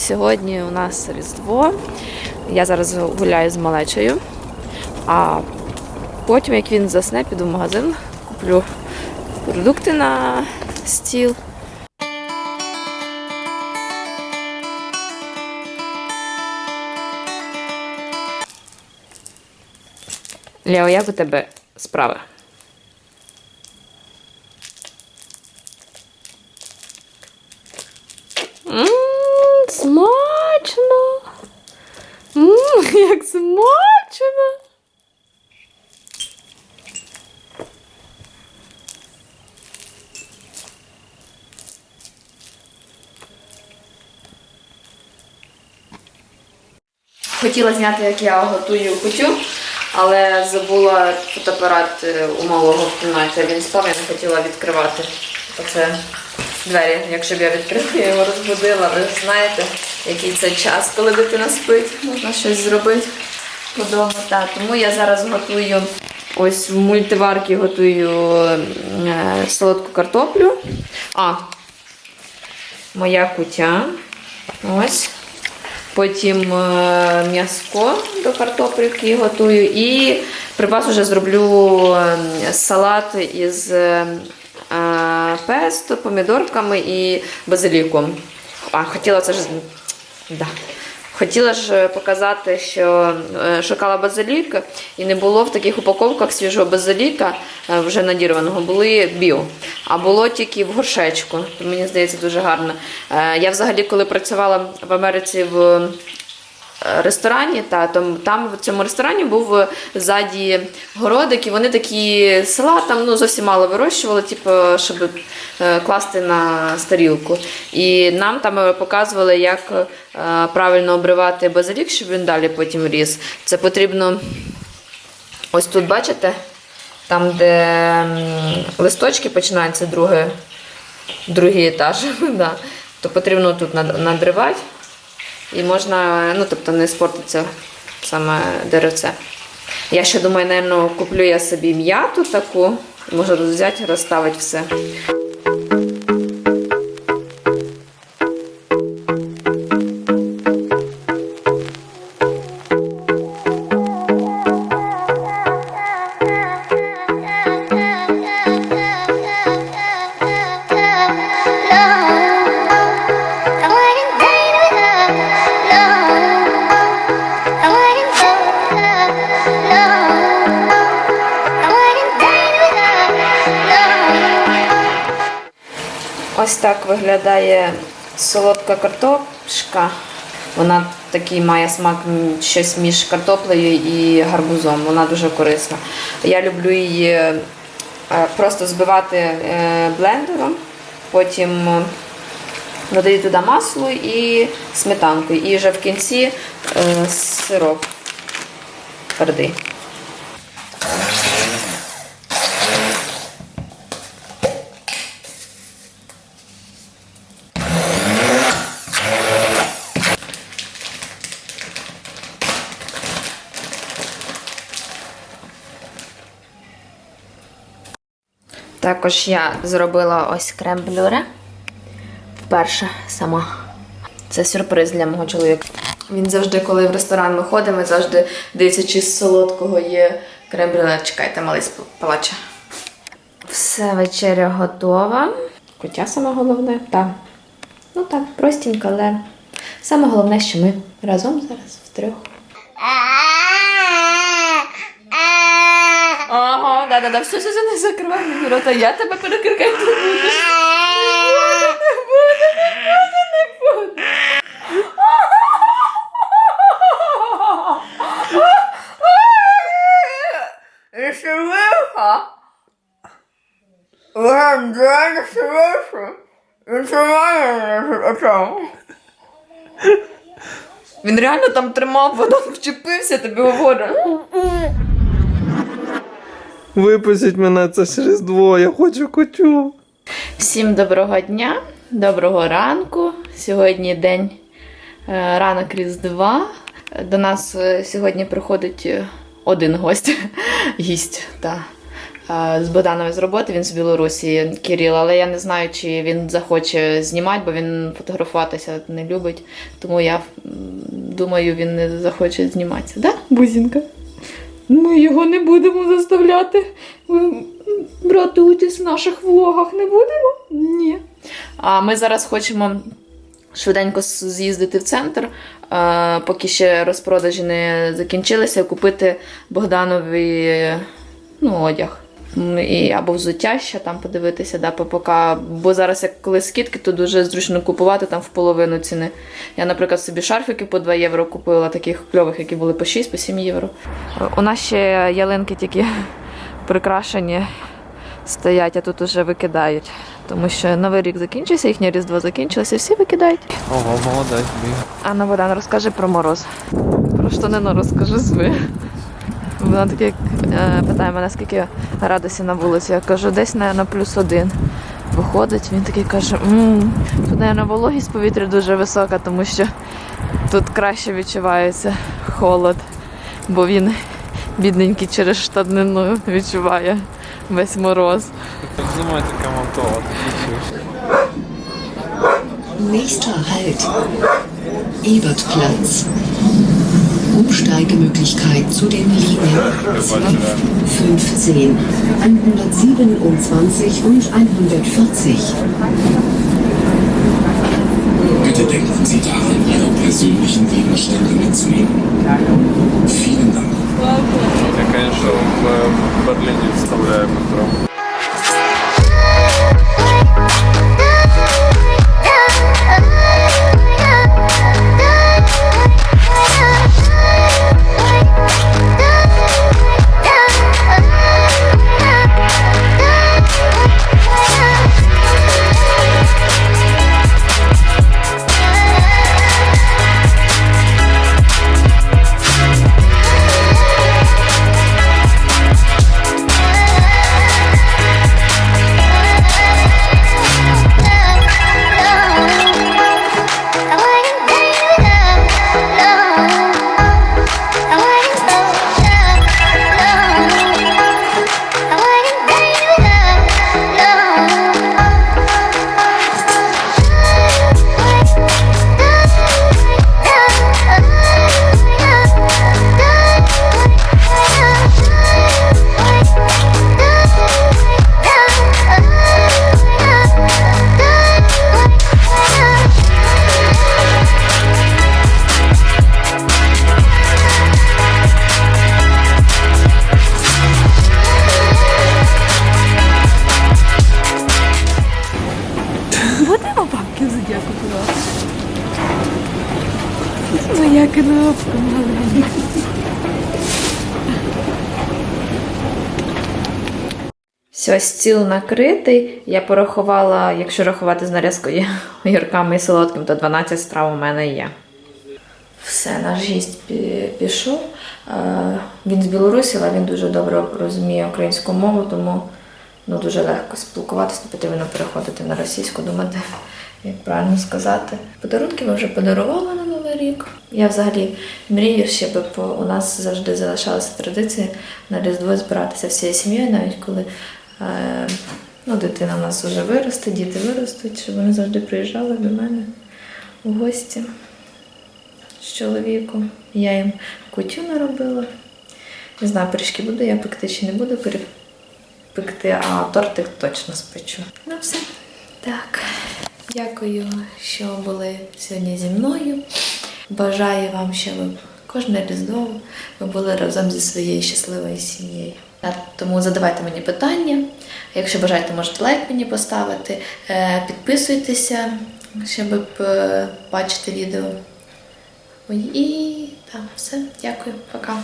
Сьогодні у нас Різдво. Я зараз гуляю з малечею, а потім, як він засне, піду в магазин, куплю продукти на стіл. Лео, як у тебе справи? Як смачно. Хотіла зняти, як я готую кутю, але забула фотоапарат е, у малого в кімнаті. Він спав, я не хотіла відкривати. Оце двері. Якщо б я відкрила, я його розбудила. Ви знаєте, який це час, коли дитина спить, можна щось зробити по дому. Так, тому я зараз готую ось в мультиварці готую е, солодку картоплю. А, моя кутя. Ось. Потім е, м'яско до картопльки готую. І припас вже зроблю е, салат із е, е, песто, помідорками і базиліком. А, хотіла це ж. Да. Хотіла ж показати, що е, шукала базилік і не було в таких упаковках свіжого базиліка, е, вже надірваного, були біо. А було тільки в горшечку. Мені здається дуже гарно. Е, Я взагалі, коли працювала в Америці в е, ресторані, та там, там в цьому ресторані був е, ззаді городик, і вони такі села там ну, зовсім мало вирощували, типу, щоб е, класти на старілку. І нам там е, показували, як правильно обривати базилік, щоб він далі потім ріс. Це потрібно ось тут, бачите, там, де листочки починаються другий, другий етаж, да, то потрібно тут над- надривати. І можна, ну тобто не спортиться саме деревце. Я ще думаю, напевно, куплю я собі м'яту таку, можу взяти, розставити все. Ось так виглядає солодка картошка. Вона такий має смак щось між картоплею і гарбузом. Вона дуже корисна. Я люблю її е, просто збивати е, блендером, потім е, додаю туди масло і сметанку. І вже в кінці сироп твердий. Також я зробила ось крем-блюре. Вперше сама. Це сюрприз для мого чоловіка. Він завжди, коли в ресторан ми ходимо, завжди дивиться, чи з солодкого є крем-брюле. Чекайте, малий плаче. Все, вечеря готова. Кутя саме головне. Так. Ну так, простенько, але саме головне, що ми разом зараз втрьох. Да, да, все, все, все, не закривай мені рота, я тебе перекрикати не буду. Не буду, не буду, не буду, не буду. Шевиха. Легендарна шевиха. Він тримає очам. Він реально там тримав, воно вчепився, тобі говорю. Випустіть мене, це ж Різдво, я хочу котю. Всім доброго дня, доброго ранку. Сьогодні день е, ранок Різдва. До нас е, сьогодні приходить е, один гость, гість. Та. з Богданової з роботи. Він з Білорусі Кирил, але я не знаю, чи він захоче знімати, бо він фотографуватися не любить. Тому я думаю, він не захоче зніматися. Да, Бузінка? Ми його не будемо заставляти брати участь в наших влогах. Не будемо? Ні. А ми зараз хочемо швиденько з'їздити в центр, е, поки ще розпродажі не закінчилися, купити Богданові ну, одяг. І, або взуття ще там подивитися, да, ППК. Бо зараз, як коли скидки, то дуже зручно купувати там в половину ціни. Я, наприклад, собі шарфики по 2 євро купила, таких кльових, які були по 6, по 7 євро. У нас ще ялинки тільки прикрашені стоять, а тут уже викидають. Тому що новий рік закінчився, їхнє різдво закінчилося, всі викидають. Ого, молодець. Анна Богдан, розкажи про мороз. Про штанину розкажи свою. Вона таке питає мене, скільки градусів на вулиці. Я кажу, десь, мабуть, плюс один. Виходить, він такий каже, «М, тут, мабуть, вологість повітря дуже висока, тому що тут краще відчувається холод, бо він бідненький через штанину відчуває весь мороз. Так знімай таке мотова, ти кричиш. Nächster Halt. Ebertplatz. Umsteigemöglichkeit zu den Linien 12, 15, 127 und 140. Bitte denken Sie daran, Ihre persönlichen Gegenstände mitzunehmen. Vielen Dank. Я, звісно, в Берліні вставляю метро. Моя кнопка маленька. Все, стіл накритий. Я порахувала, якщо рахувати з нарізкою огірками і солодким, то 12 страв у мене є. Все, наш гість пішов. Е, Він з Білорусі, але він дуже добре розуміє українську мову, тому ну, дуже легко спілкуватися, не потрібно переходити на російську, думати, як правильно сказати. Подарунки ми вже подарували рік. Я взагалі мрію, щоб у нас завжди залишалася традиція на Різдво збиратися всією сім'єю, навіть коли е, ну, дитина у нас вже виросте, діти виростуть, щоб вони завжди приїжджали до мене у гості з чоловіком. Я їм кутю наробила. Не знаю, пиріжки буду я пекти чи не буду перепекти, а тортик точно спечу. Ну все. Так. Дякую, що були сьогодні зі мною. Бажаю вам, щоб кожне різдво ви були разом зі своєю щасливою сім'єю. Тому задавайте мені питання. Якщо бажаєте, можете лайк мені поставити. Е, Підписуйтеся, щоб е, бачити відео. І так, все, дякую, пока.